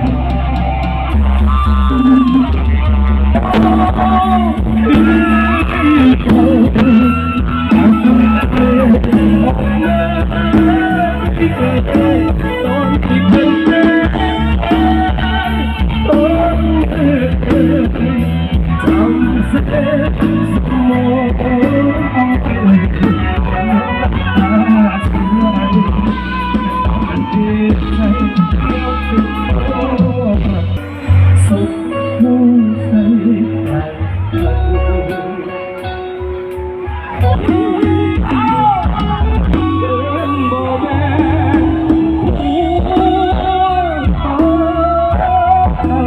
Thank you.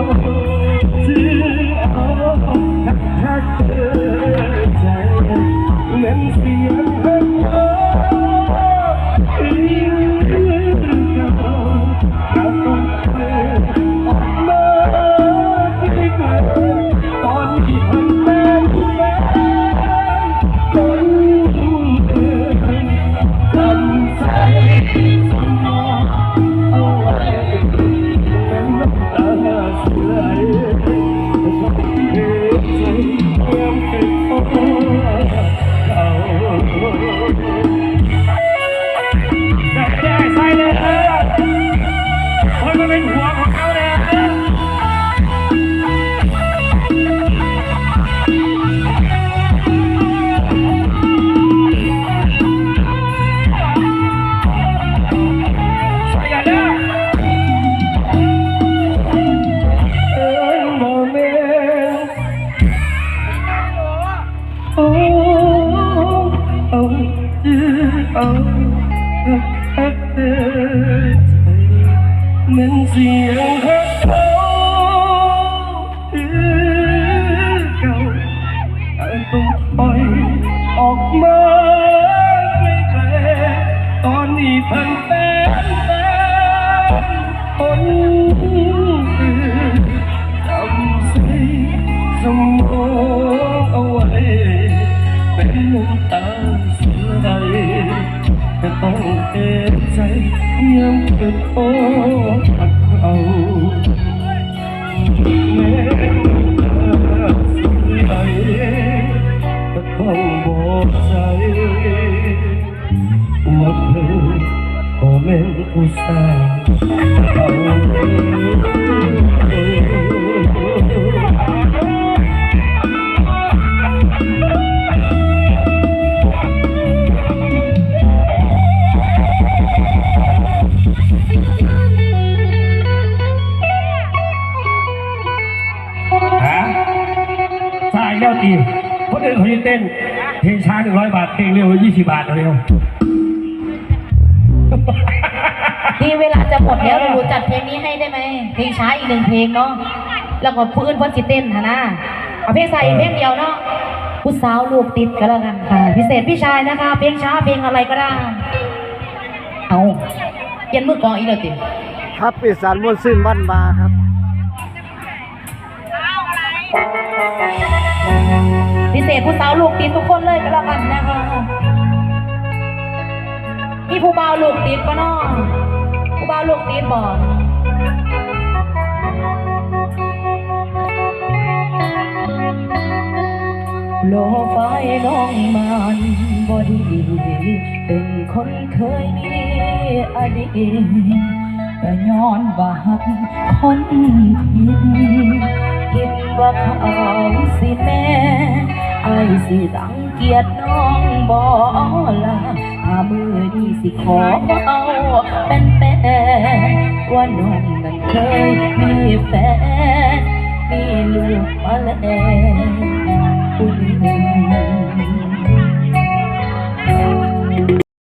Oh, nên riêng hết bao cầu anh tung bay ốc mơ con đi thân tên tên hôn tâm xây dòng mô âu ấy bên ta ใดจะต้องเอ็นใจย้ำเป็นโอ้ปักเอาแม้ว่าไหนก็ต้องบอกใจว่าเธอก็เป็นผู้า แล้วตีคนอื่นเขาจะเต้น เพลงช้าหนึ่งร้อยบาท เพลงเร็วยี่สิบบาทเอาเร็วนี่เวลาจะหมดแล้วหนูจัดเพลงนี้ให้ได้ไหมเพลงช้าอีกหนึ่งเพลงเนาะแล้วก็พื้นพ้นสิเต้นะนะเอาเพลงใส่เพลงเดียวเนาะผู้สาวลูกติดก็แล้วกันค่ะ พิเศษพี่ชายนะคะ เพลงช้าเพลงอะไรก็ได้ เอาเย็นมือกองอีกเลยติครับปีศาจม้วนซื่นบ้านบาครับ พิเศษผู้สาวลูกติดทุกคนเลยก็แล้วกันนะคะมีผู้บ่าวลูกติดปะเนาะผู้บ่าวลูกติดบอกโลไฟน้องมันบอดีเป็นคนเคยมีอดีตแต่ย้อนว่าหักคนผิด อายสิรังเกียจน้องบอลาถ้ามือดีสิขอเอาเป็นแฟนว่าน้องนั้นเคยมีแฟน มีลูกมาแล้วผู้นี้